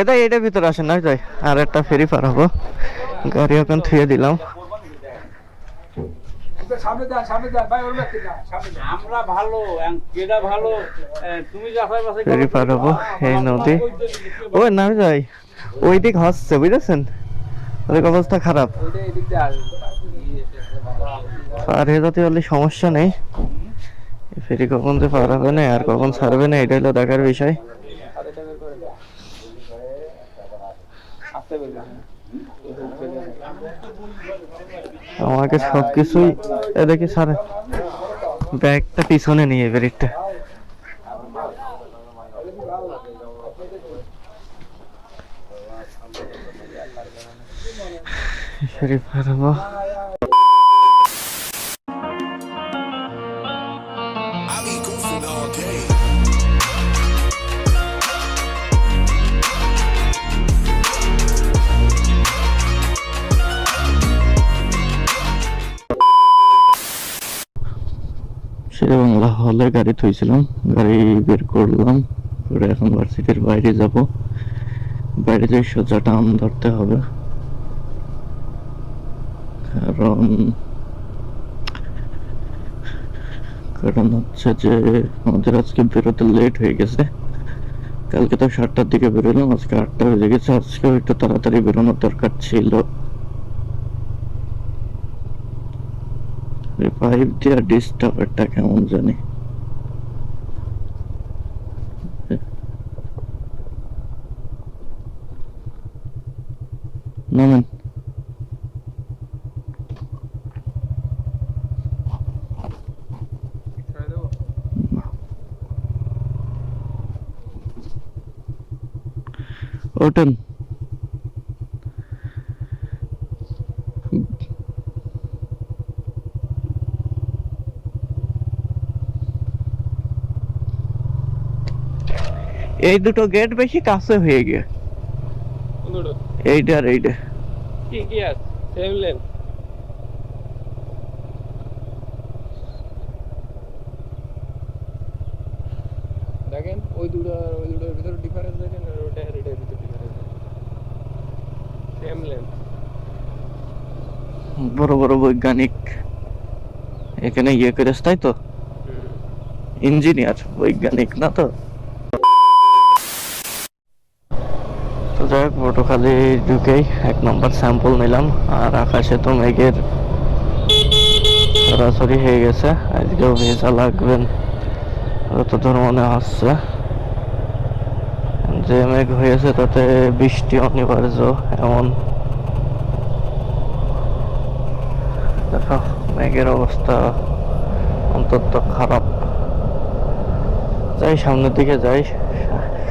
এটা এটার ভিতরে আসেন না যাই আর একটা ফেরি পার হব। গাড়ি ওখানে থুয়ে দিলাম। ফেরি পার হব এই নদী। ওই না যাই। ওই দিক হচ্ছে বুঝেছেন? ওদিক অবস্থা খারাপ। পার হয়ে যেতে পারলে সমস্যা নেই। ফেরি কখন যে পার হবে না আর কখন ছাড়বে না এটা হলো দেখার বিষয় হাতেটা বের করে দাও আস্তে বের করে আমাকে সবকিছুই এ দেখি সারে। ব্যাগটা পিছনে নিয়ে ব্রেকটা শরীফ হলে গাড়ি থুইছিলাম, গাড়ি বের করলাম করে এখন ভার্সিটির বাইরে যাব। বাইরে যাই সোজা টান ধরতে হবে। কারণ কারণ হচ্ছে যে আমাদের আজকে বেরোতে লেট হয়ে গেছে। কালকে তো সাতটার দিকে বেরোলাম, আজকে আটটা হয়ে গেছে, আজকেও একটু তাড়াতাড়ি বেরোনোর দরকার ছিল। পাইপ দেওয়া ডিস্টার্বারটা কেমন জানি। নামেন ছেড়ে দেবো ওঠেন এই দুটো গেট বেশি কাছে হয়ে গিয়ে। দুটো। এইটা। কি আছে সেম দেখেন ওই দুটো আর ওই দুটোর ভিতরে ডিফারেন্স দেখেন আর ওটা আর এটার ভিতরে ডিফারেন্স সেম লেন বড় বড় বৈজ্ঞানিক এখানে ইয়ে করে তাই তো? ইঞ্জিনিয়ার বৈজ্ঞানিক না তো তো যাই হোক পটুখালি ঢুকেই এক নম্বর স্যাম্পল নিলাম আর আকাশে তো মেঘের সরাসরি হয়ে গেছে। আজকেও ভেজা লাগবেন যতদূর মনে হচ্ছে। যে মেঘ হয়েছে তাতে বৃষ্টি অনিবার্য, এমন। দেখো, মেঘের অবস্থা অন্তত খারাপ। যাই সামনের দিকে যাই।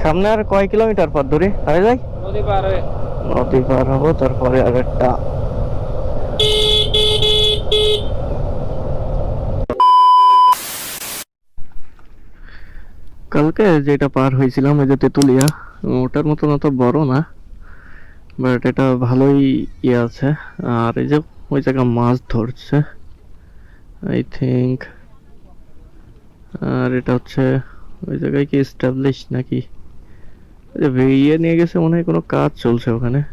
সামনে আর কয় কিলোমিটার পর দূরে? হয়ে যাই। নদী পার হব, তারপরে আর একটা। কালকে যেটা পার হয়েছিলাম ওই যে তেতুলিয়া, ওটার মতন অত বড় না বাট এটা ভালোই ইয়ে আছে। আর এই যে ওই জায়গায় মাছ ধরছে আই থিঙ্ক আর এটা হচ্ছে, ওই জায়গায় কি এস্টাবলিশ নাকি? ইয়ে নিয়ে গেছে মনে হয় কোনো কাজ চলছে ওখানে।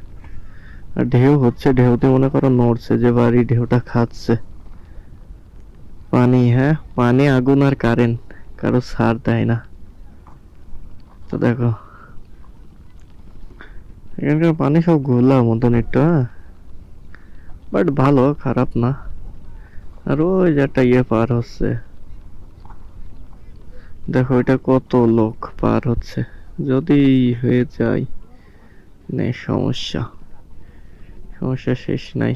আর ঢেউ হচ্ছে, ঢেউতে মনে করো নড়ছে, যে বাড়ি ঢেউটা খাচ্ছে। পানি হ্যাঁ? পানি, আগুন আর কারেন্ট, কারও সার দেয় না। তো দেখো, এখানকার পানি সব ঘোলা মতন একটু হ্যাঁ? বাট ভালো, খারাপ না। আর ওই যে একটা ইয়ে পার হচ্ছে। দেখো, এটা কত লোক পার হচ্ছে। যদি হয়ে যায় নে, সমস্যা। সমস্যা শেষ নাই।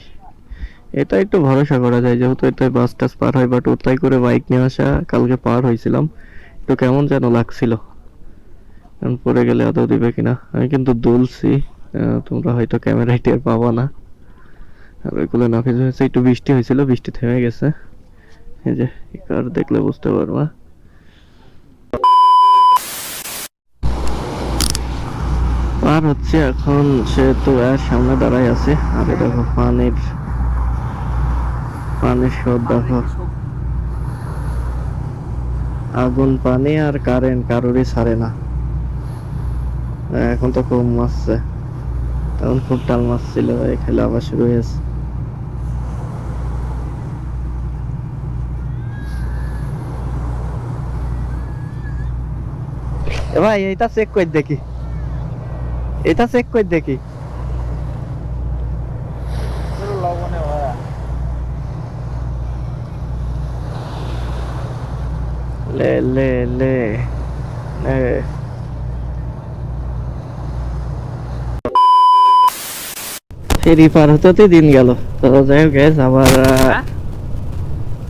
এটা একটু ভরসা করা যায়, যেহেতু এটা বাস টাস পার হয় বাট ওটাই করে বাইক নিয়ে আসা কালকে পার হয়েছিলাম। একটু কেমন যেন লাগছিল। পড়ে গেলে আদৌ দিবে কিনা? আমি কিন্তু দুলছি তোমরা হয়তো ক্যামেরায় টের পাবা না। আর ওইগুলো না কিছু হয়েছে, একটু বৃষ্টি হয়েছিল, বৃষ্টি থেমে গেছে। এই যে কার দেখলে বুঝতে পারবা। পার হচ্ছে এখন সে তো আর সামনে দাঁড়াই আছে। আর দেখো পানির পানির স্রোত দেখো। আগুন, পানি আর কারেন্ট কারোরই ছাড়ে না। এখন তো কম মারছে। তখন খুব টাল মারছিল, এই খেলা আবার শুরু হয়েছে। ভাই, এইটা চেক করে দেখি। এটা চেক করে দেখি। লে লে লে ফেরি পার হতে দিন গেল। তো যাই হোক আবার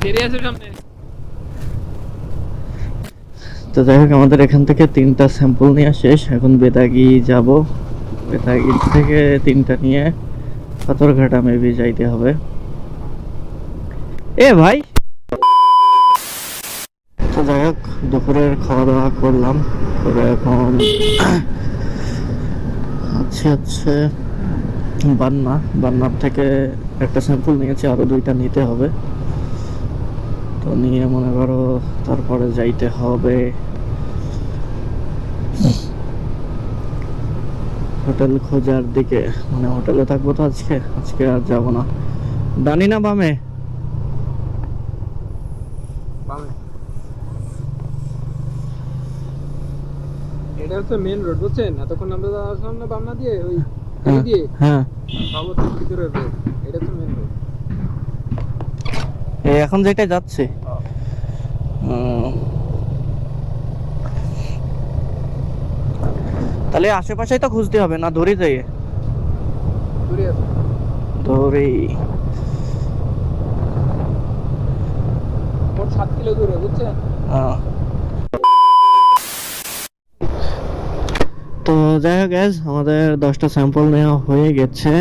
ফেরি আছে সামনে। তো যাই হোক, আমাদের এখান থেকে তিনটা স্যাম্পল নেওয়া শেষ। এখন বেদাগি যাব। বেদাগি থেকে তিনটা নিয়ে পাথরঘাটা মেবি যাইতে হবে। এ ভাই! তো যাই হোক, দুপুরের খাওয়া দাওয়া করলাম। করে এখন আচ্ছা হচ্ছে বান্না। বান্নার থেকে একটা স্যাম্পল নিয়েছি, আরও দুইটা নিতে হবে। তো নিয়ে মনে করো তারপরে যাইতে হবে। হোটেল খোঁজার দিকে মানে হোটেলে থাকব তো আজকে আজকে আর যাব না। ডানি না বামে? এটা হচ্ছে মেন রোড বুঝছেন? এতক্ষণ আমরা আসলাম না বামনা দিয়ে? ওই হ্যাঁ দিয়ে? হ্যাঁ। রোড। এটা হচ্ছে এখন যেটা যাচ্ছে তাহলে আশেপাশেই তো খুঁজতে হবে না ধরে যাই কিলো দূরে বুঝছেন? হ্যাঁ। তো যাই হোক আমাদের দশটা স্যাম্পল নেওয়া হয়ে গেছে।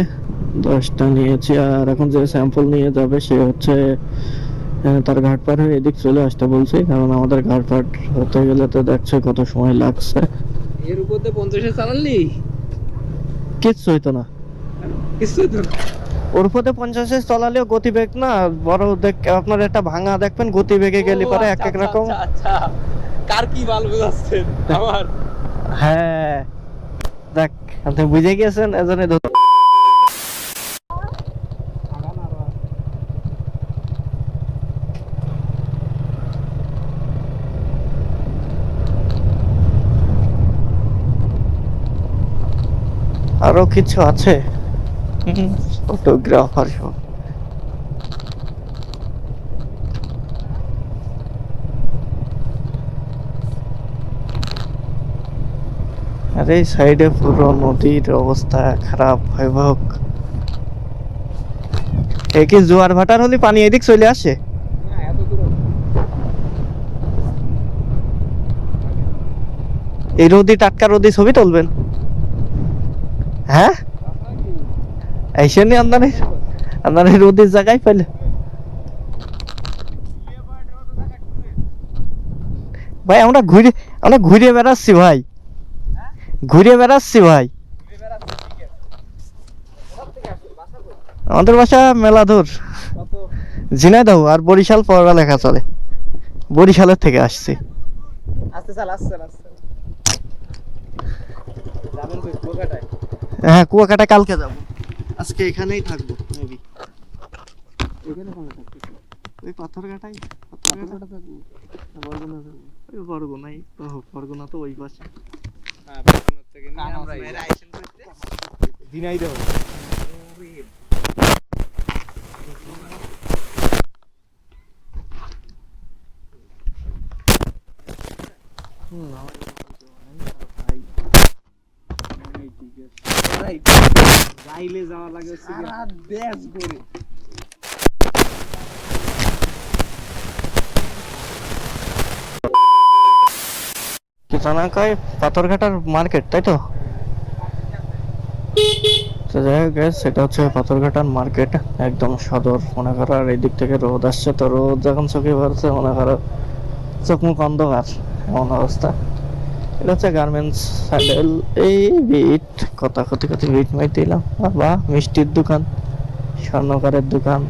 দশটা নিয়েছি আর এখন যে স্যাম্পল নিয়ে যাবে সে হচ্ছে তার ঘাট পার হয়ে এদিক চলে আসতে বলছি কারণ আমাদের ঘাট পার হতে গেলে তো দেখছে কত সময় লাগছে। এর উপর দিয়ে পঞ্চাশে চালালি কিচ্ছু হইতো না। কিছু তো না। ওর উপরে পঞ্চাশে চলালেও গতিবেগ না বড় দেখ আপনার একটা ভাঙা দেখবেন গতিবেগে গেলে পরে এক আচ্ছা, এক রকম। আচ্ছা, আচ্ছা। কার কি বাল বুঝাচ্ছেন আমার। হ্যাঁ। দেখ আপনি বুঝে গিয়েছেন এজন্য ধর- আরও কিছু আছে? ফটোগ্রাফার সব। আরে সাইডে পুরো নদীর অবস্থা খারাপ ভয়াবহ। এ কি জোয়ার ভাটার হলে পানি এদিক চলে আসে? এই রোদি টাটকা রোদি ছবি তুলবেন? হ্যাঁ? এই সে নিয়ে আমদানি। আমদানি রোদের জায়গায় পেলে ভাই, আমরা ঘুরে আমরা ঘুরে বেড়াচ্ছি ভাই। ঘুরে বেড়াচ্ছি ভাই। আমাদের বাসা মেলাধুর। ঝিনাইদহ আর বরিশাল পড়া লেখা চলে। বরিশালের থেকে আসছি। আস্তে চাল আস্তে চাল যাবেন কই কোকাটায় হ্যাঁ কুয়াকাটা কালকে যাব। আজকে এখানেই থাকব মেবি এখানে কোন থাকতে ওই পাথরঘাটাই কুয়াকাটা থাকব বরগুনা থাকব ওই বরগুনাই বরগুনা তো ওই পাশে। হ্যাঁ বরগুনা থেকে নিয়ে আমরা ঝিনাইদহ যাইলে যাওয়া লাগে সারা দেশ ঘুরে। কিসানা পাথরঘাটার মার্কেট তাই তো? তো যাই হোক সেটা হচ্ছে পাথরঘাটার মার্কেট একদম সদর মনে করো আর এই দিক থেকে রোদ আসছে তো রোদ যখন চোখে পড়ছে মনে করো চোখ মুখ অন্ধকার এমন অবস্থা। এটা হচ্ছে গার্মেন্টস স্যান্ডেল এই বিট। কথা কথি কথি বিট মাই দিলাম। বা মিষ্টির দোকান, স্বর্ণকারের দোকান।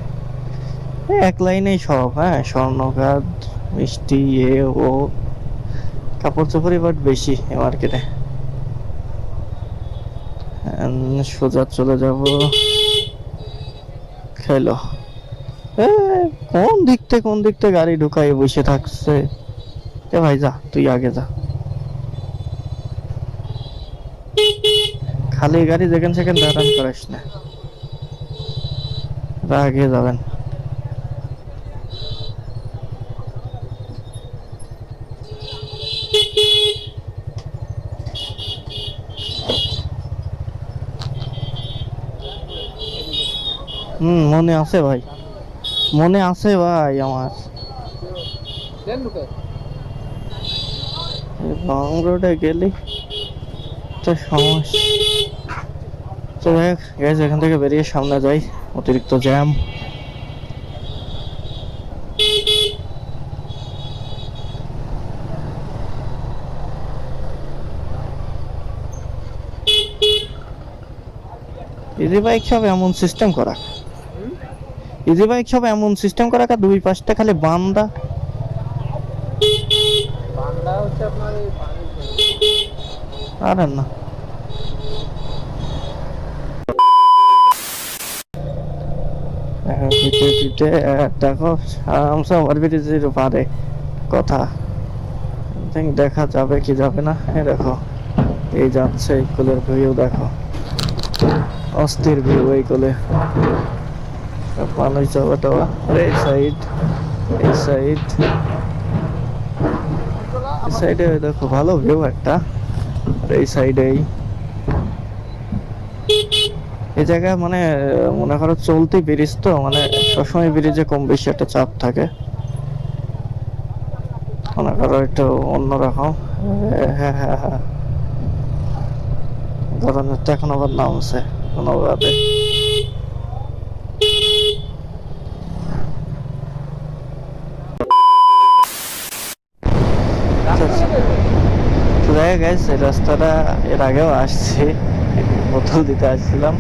এক লাইনেই সব হ্যাঁ? স্বর্ণকার, মিষ্টি, এ, ও। কাপড় চোপড়ই বাট বেশি এ মার্কেটে And সোজা চলে যাব। খেলো। কোন দিক থেকে কোন দিক থেকে গাড়ি ঢুকাই বসে থাকছে? ভাই, যা, তুই আগে যা। খালি গাড়ি যেখানে সেখানে দাঁড়ান করিস না। এরা আগে যাবেন। হুম মনে আছে ভাই। মনে আছে ভাই আমার। লং রোডে গেলি। তো সমস্যা এখান থেকে বেরিয়ে সামনে যাই, অতিরিক্ত জ্যাম ইজি বাইক সব এমন সিস্টেম করা। ইজি বাইক সব এমন সিস্টেম করা দুই পাশটা খালি বান্দা। বাংলা হচ্ছে আপনার আরে না। হ্যাঁ, পিঠে পিঠে দেখো আরামসে ওভার ব্রিজের পারে। কথা। দেখা যাবে কি যাবে না। এই দেখো এই যাচ্ছে এই কোলের ভিউ দেখো। অস্থির ভিউ এই কোলে। মানুষ যাওয়া টাওয়া এই সাইড এই সাইড সাইডে দেখো ভালো ভিউ একটা। এই সাইডেই এই জায়গায় মানে মনে করো চলতি ব্রিজ তো মানে সবসময় ব্রিজে কম বেশি একটা চাপ থাকে। মনে করো একটু অন্যরকম। হ্যাঁ হ্যাঁ হ্যাঁ। ধরনের তো এখন আবার নামছে, কোনো এই রাস্তাটা এর আগেও আসছি। বোতল দিতে আসছিলাম।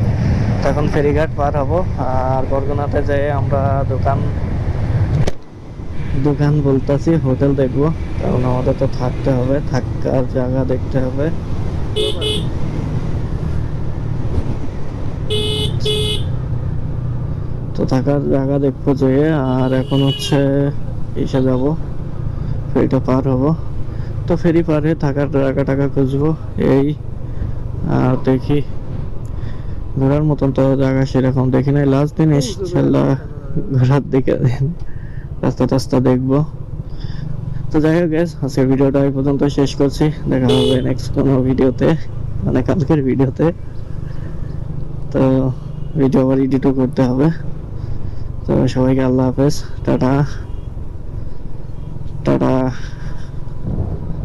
তখন ফেরিঘাট পার হব। আর বরগুনাতে যেয়ে আমরা দোকান দোকান বলতেছি, হোটেল দেখব। কারণ আমাদের তো থাকতে হবে, থাকার জায়গা দেখতে হবে। তো থাকার জায়গা দেখব যে, আর এখন হচ্ছে, এসে যাব। ফেরিটা পার হব। তো ফেরি পারে থাকার জায়গা টাকা খুঁজবো এই আর দেখি। ঘোরার মতন তো জায়গা সেরকম দেখি নাই। লাস্ট দিন ইনশাল্লাহ ঘোরার দিকে রাস্তা টাস্তা দেখব। তো যাই হোক গ্যাস আজকের ভিডিওটা এই পর্যন্ত শেষ করছি। দেখা হবে নেক্সট কোনো ভিডিওতে মানে কালকের ভিডিওতে। তো ভিডিও আবার এডিটও করতে হবে। তো সবাইকে আল্লাহ হাফেজ। টাটা। টাটা।